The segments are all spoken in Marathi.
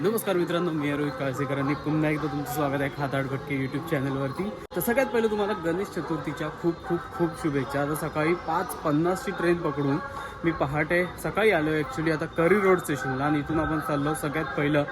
नमस्कार मित्रांनो मी रोहित काळसेकर आणि पुन्हा एकदा तुमचं स्वागत आहे खाताड घटके यूट्यूब चॅनलवरती तर सगळ्यात पहिले तुम्हाला गणेश चतुर्थीच्या खूप खूप खूप शुभेच्छा. आता सकाळी पाच पन्नासची ट्रेन पकडून मी पहाटे सकाळी आलो ॲक्च्युली आता करी रोड स्टेशनला आणि इथून आपण चाललो सगळ्यात पहिलं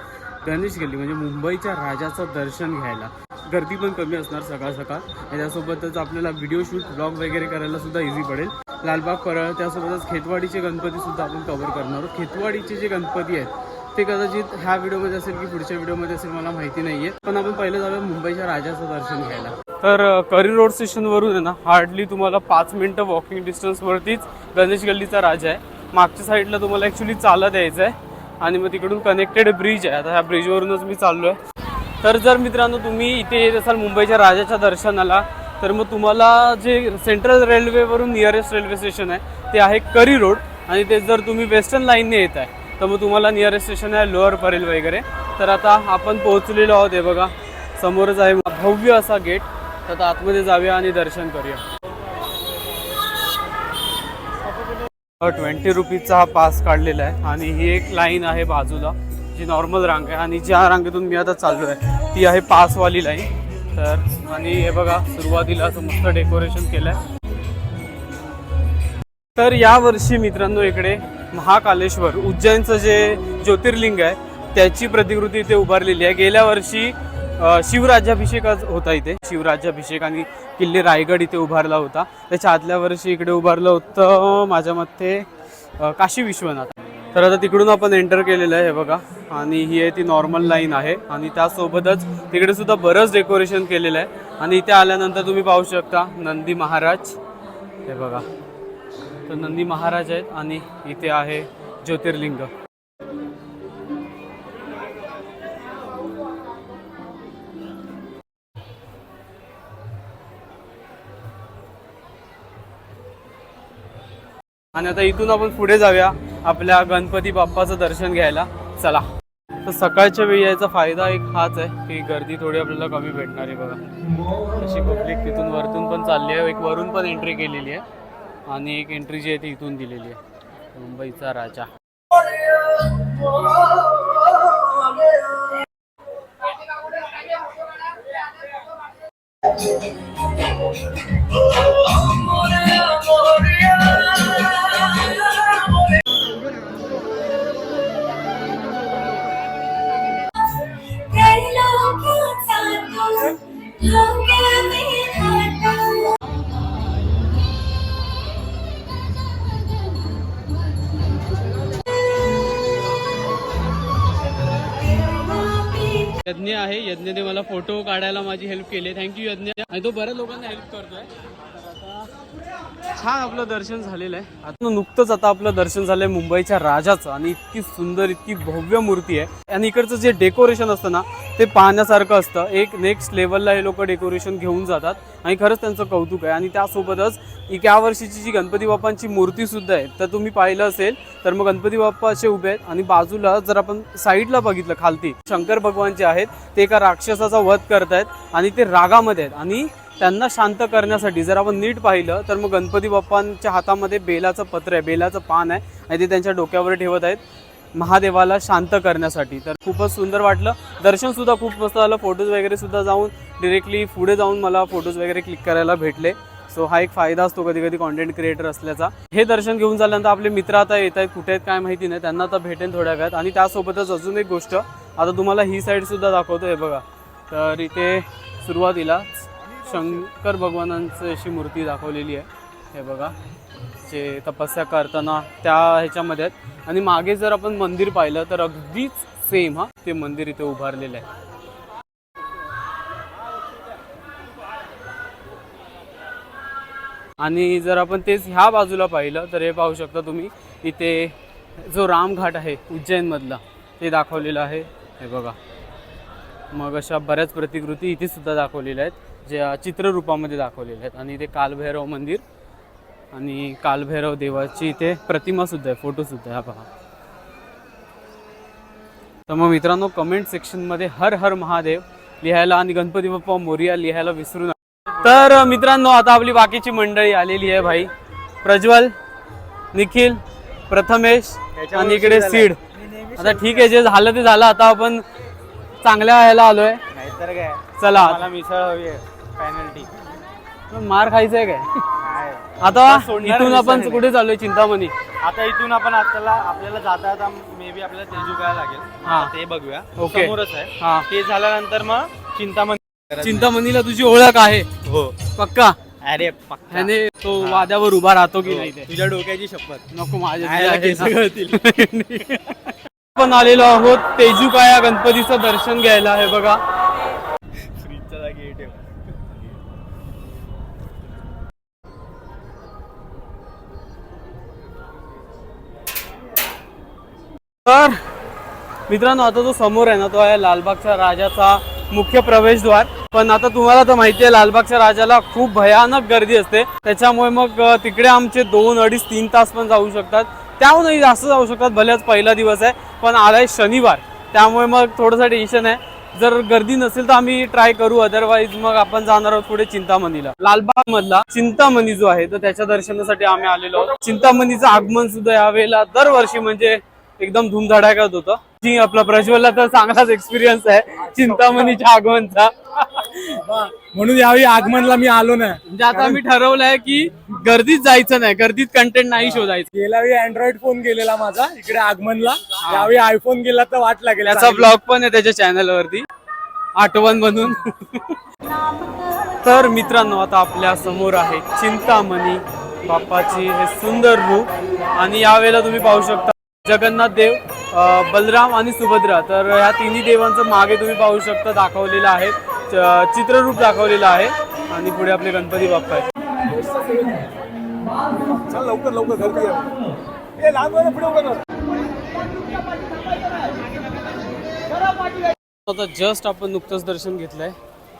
गणेश गल्ली म्हणजे मुंबईच्या राजाचं दर्शन घ्यायला. गर्दी पण कमी असणार सकाळ सकाळ. आणि त्यासोबतच आपल्याला व्हिडिओ शूट ब्लॉग वगैरे करायला सुद्धा इझी पडेल. लालबाग परळ त्यासोबतच खेतवाडीचे गणपती सुद्धा आपण कव्हर करणार आहोत. खेतवाडीचे जे गणपती आहेत ते कदाचित ह्या व्हिडिओमध्ये असेल की पुढच्या व्हिडिओमध्ये असेल मला माहिती नाहीये. पण आपण पहिलं जाऊया मुंबईच्या राजाचं दर्शन घ्यायला. तर करी रोड स्टेशनवरून आहे ना हार्डली तुम्हाला पाच मिनिटं वॉकिंग डिस्टन्सवरतीच गणेश गल्लीचा राजा आहे. मागच्या साईडला तुम्हाला ॲक्च्युली चालत यायचं आहे आणि मग तिकडून कनेक्टेड ब्रिज आहे. आता ह्या ब्रिजवरूनच मी चाललो आहे तर जर मित्रांनो तुम्ही इथे येत असाल मुंबईच्या राजाच्या दर्शनाला तर मग तुम्हाला जे सेंट्रल रेल्वेवरून नियरेस्ट रेल्वे स्टेशन आहे ते आहे करी रोड. आणि ते जर तुम्ही वेस्टर्न लाईनने येत आहे तर मग तुम्हाला नियरेस्ट स्टेशन आहे लोअर परेल वगैरे. तर आता आपण पोहोचलेलो आहोत हे बघा. समोरच आहे भव्य असा गेट. तर आता आतमध्ये जाऊया आणि दर्शन करूया. ट्वेंटी रुपीजचा हा पास काढलेला आहे आणि ही एक लाईन आहे बाजूला जी नॉर्मल रांग आहे. आणि ज्या रांगेतून मी आता चाललो आहे ती आहे पासवाली लाईन तर आणि हे बघा सुरुवातीला असं मस्त डेकोरेशन केलं आहे तर यावर्षी मित्रांनो इकडे महाकालेश्वर उज्जैनचं जे ज्योतिर्लिंग आहे त्याची प्रतिकृती इथे उभारलेली आहे. गेल्या वर्षी शिवराज्याभिषेक होता इथे. शिवराज्याभिषेक आणि किल्ले रायगड इथे उभारला होता. त्याच्या आदल्या वर्षी इकडे उभारलं होतं माझ्या मते काशी विश्वनाथ. तर आता तिकडून आपण एंटर केलेलं आहे हे बघा. आणि ही आहे ती नॉर्मल लाईन आहे. आणि त्यासोबतच तिकडे सुद्धा बरंच डेकोरेशन केलेलं आहे. आणि इथे आल्यानंतर तुम्ही पाहू शकता नंदी महाराज. हे बघा. तर नंदी महाराज आहेत आणि इथे आहे ज्योतिर्लिंग. आणि आता इथून आपण पुढे जाऊया आपल्या गणपती बाप्पाचं दर्शन घ्यायला. चला. तर सकाळच्या वेळी यायचा फायदा एक हाच आहे की गर्दी थोडी आपल्याला कमी भेटणार आहे बघा. अशी पब्लिक तिथून वरतून पण चालली आहे. एक वरून पण एंट्री केलेली आहे. आणि एक एंट्री जी आहे ती इथून दिलेली आहे. मुंबईचा राजा. यज्ञ आहे. यज्ञने मला फोटो काढायला माझी हेल्प केली. थँक्यू यज्ञ. आणि तो बऱ्याच लोकांना हेल्प करतोय. छान आपलं दर्शन झालेलं आहे. आता नुकतंच आता आपलं दर्शन झालंय मुंबईच्या राजाचं आणि इतकी सुंदर इतकी भव्य मूर्ती आहे. आणि इकडचं जे डेकोरेशन असतं ना ते पाहण्यासारखं असतं. एक नेक्स्ट लेवलला हे लोक डेकोरेशन घेऊन जातात. आणि खरंच त्यांचं कौतुक आहे. आणि त्यासोबतच एक या वर्षीची जी गणपती बाप्पांची मूर्ती सुद्धा आहे. तर तुम्ही पाहिलं असेल तर मग गणपती बाप्पा असे उभे आहेत. आणि बाजूला जर आपण साईडला बघितलं खालती शंकर भगवान जे आहेत. ते एका राक्षसाचा वध करत आहेत आणि ते रागामध्ये आहेत. आणि त्यांना शांत करण्यासाठी जर आपण नीट पाहिलं तर मग गणपती बाप्पांच्या हातामध्ये बेलाचं पत्र आहे बेलाचं पान आहे आणि ते त्यांच्या डोक्यावर ठेवत आहेत महादेवाला शांत करण्यासाठी. तर खूपच सुंदर वाटलं. दर्शनसुद्धा खूप मस्त झालं. फोटोज वगैरे सुद्धा जाऊन डिरेक्टली पुढे जाऊन मला फोटोज वगैरे क्लिक करायला भेटले. सो हा एक फायदा असतो कधी कधी कॉन्टेंट क्रिएटर असल्याचा. हे दर्शन घेऊन झाल्यानंतर आपले मित्र आता येत आहेत. कुठे आहेत काय माहिती नाही. त्यांना आता भेटेन थोड्या वेळात आणि त्यासोबतच अजून एक गोष्ट. आता तुम्हाला ही साईडसुद्धा दाखवतो हे बघा. तर इथे सुरुवातीला शंकर भगवानांची अशी मूर्ती दाखवलेली आहे. हे बघा. जे तपस्या करताना त्या ह्याच्यामध्ये आहेत. आणि मागे जर आपण मंदिर पाहिलं तर अगदीच सेम हा. ते मंदिर इथे उभारलेलं आहे. आणि जर आपण तेच ह्या बाजूला पाहिलं तर हे पाहू शकता तुम्ही इथे जो रामघाट आहे उज्जैनमधला ते दाखवलेलं आहे. हे बघा. मग अशा बऱ्याच प्रतिकृती इथे सुद्धा दाखवलेल्या आहेत. ज्या चित्ररूपामध्ये दाखवलेल्या आहेत. आणि इथे कालभैरव मंदिर आणि कालभैरव देवाची इथे प्रतिमा सुद्धा आहे फोटो सुद्धा आहे हा पहा. तर मग मित्रांनो कमेंट सेक्शनमध्ये हर हर महादेव लिहायला आणि गणपती बाप्पा मोरिया लिहायला विसरू नका. तर मित्रांनो आता आपली बाकीची मंडळी आलेली आहे भाई. प्रज्वल निखिल प्रथमेश आणि इकडे सीड. आता ठीक आहे जे झालं ते झालं. आता आपण चांगल्या ह्याला आलोय. चला. मिसळ हवी आहे. पॅनल्टी मार खायचंय काय? काय? आता सोडणार इथून नाही आपण. कुठे चाललोय चिंतामणी? आता इथून आपण आपल्याला आपल्याला जाता जाता मे बी आपल्याला तेजू काय लागेल. हा. आता ते बघूया. ओके. समोरच आहे. हा. ते झाल्यानंतर मग चिंतामणी चिंतामणीला तुझी ओळख आहे. हो. पक्का? अरे पक्का. तो वाद्यावर उभा राहतो की नाही ते? तुझ्या डोक्याची शपथ. नको माझ्या आयला आहे केस ना. गळतील. आपण आलेलो आहोत तेजुकाया गणपतीचं दर्शन घ्यायला. हे बघा. तर मित्रांनो आता जो समोर आहे ना तो आहे लालबागच्या राजाचा मुख्य प्रवेशद्वार. पण आता तुम्हाला तर माहिती आहे लालबागच्या राजाला खूप भयानक गर्दी असते. त्याच्यामुळे मग तिकडे आमचे दोन अडीच तीन तास पण जाऊ शकतात. त्याहूनही जास्त जाऊ शकतात भलेच पहिला दिवस आहे. पण आलाय शनिवार. त्यामुळे मग थोडंसं टेन्शन आहे. जर गर्दी नसेल तर आम्ही ट्राय करू. अदरवाईज मग आपण जाणार आहोत पुढे चिंतामणीला. लालबाग मधला चिंतामणी जो आहे तर त्याच्या दर्शनासाठी आम्ही आलेलो आहोत. चिंतामणीचं आगमन सुद्धा यावेळेला दरवर्षी म्हणजे एकदम धूमधडाक्यात होतं. जी आपला प्रज्वलला तर चांगलाच एक्सपिरियन्स आहे. चिंतामणीच्या आगमनचा. म्हणून यावेळी आगमनला मी आलो नाही. म्हणजे आता आम्ही ठरवलंय की गर्दीत जायचं नाही. गर्दीत कंटेंट नाही शोधायचं गेल्या वेळी अँड्रॉइड फोन गेलेला माझा इकडे आगमनला. यावेळी आयफोन गेला तर वाट लागेल. त्याचा ब्लॉग पण आहे त्याच्या चॅनल वरती. आठवण म्हणून तर मित्रांनो आता आपल्यासमोर आहे चिंतामणी बाप्पाची हे सुंदर रूप. आणि यावेळेला तुम्ही पाहू शकता जगन्नाथ देव बलराम आणि सुभद्रा. तर ह्या तिन्ही देवांचं मागे तुम्ही पाहू शकता दाखवलेलं आहे. चित्ररूप दाखवलेलं आहे. आणि पुढे आपले गणपती बाप्पा आहे चल लवकर लवकर. आता जस्ट आपण नुकतंच दर्शन घेतलंय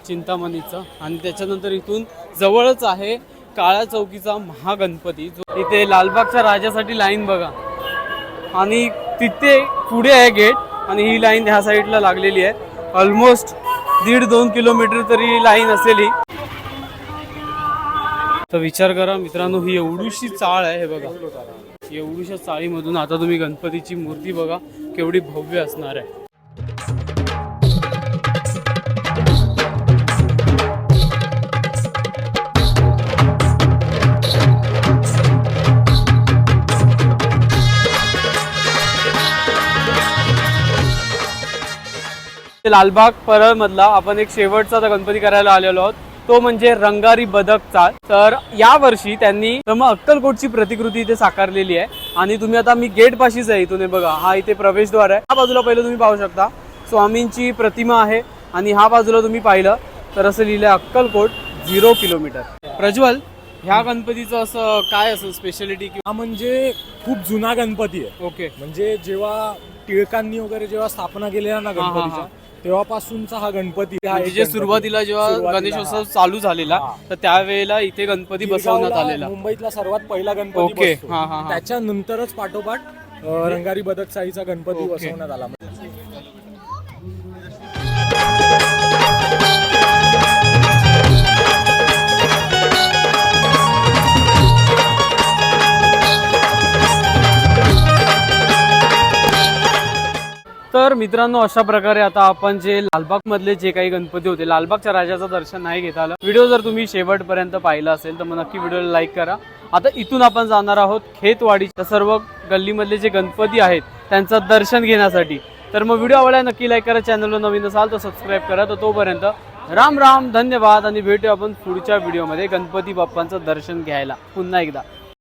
चिंतामणीचं. आणि त्याच्यानंतर इथून जवळच आहे काळ्या चौकीचा महागणपती. जो इथे लालबागच्या राजासाठी लाईन बघा. आणि तिथे पुढे आहे गेट आणि ही लाईन ह्या साईडला लागलेली आहे. ऑलमोस्ट दीड दोन किलोमीटर तरी लाईन असेल ही तर विचार करा मित्रांनो ही एवढीशी चाळ आहे हे बघा. एवढीशा चाळीमधून आता तुम्ही गणपतीची मूर्ती बघा केवढी भव्य असणार आहे. लालबाग परळ मधला आपण एक शेवटचा गणपती करायला आलेलो आहोत. तो म्हणजे रंगारी बदक चाळ तर या वर्षी त्यांनी अक्कलकोटची प्रतिकृती इथे साकारलेली आहे. आणि तुम्ही आता मी गेट पाशीच आहे इथून हे बघा हा इथे प्रवेशद्वार आहे. हा बाजूला पहिलं तुम्ही पाहू शकता स्वामींची प्रतिमा आहे. आणि हा बाजूला तुम्ही पाहिलं तर असं लिहिलंय अक्कलकोट झिरो किलोमीटर. प्रज्वल ह्या गणपतीचं असं काय असं स्पेशालिटी हा म्हणजे खूप जुना गणपती आहे. ओके म्हणजे जेव्हा टिळकांनी वगैरे जेव्हा स्थापना केलेला ना. गणपतीच्या तेव्हापासूनचा हा गणपती हा म्हणजे एक जे गणपती. सुरुवातीला जेव्हा सुरुवातीला, गणेशोत्सव हा. चालू झालेला हा. तर त्यावेळेला इथे गणपती बसवण्यात गिरगावला आलेला मुंबईतला सर्वात पहिला गणपती ओके. बसतो. हा, हा, हा. त्याच्यानंतरच पाठोपाठ अं, रंगारी बदक साईचा गणपती ओके. बसवण्यात आला तर मित्रांनो अशा प्रकारे आता आपण जे लालबाग मधले जे काही गणपती होते लालबागच्या राजाचं दर्शन नाही घेता आलं. व्हिडिओ जर तुम्ही शेवटपर्यंत पाहिला असेल तर मग नक्की व्हिडिओला लाईक करा. आता इथून आपण जाणार आहोत खेतवाडीच्या सर्व गल्लीमधले जे गणपती आहेत त्यांचं दर्शन घेण्यासाठी. तर मग व्हिडिओ आवडला नक्की लाईक करा. चॅनलवर नवीन असाल तर सबस्क्राईब करा. तर तोपर्यंत राम राम धन्यवाद. आणि भेटू आपण पुढच्या व्हिडिओमध्ये गणपती बाप्पांचं दर्शन घ्यायला. पुन्हा एकदा.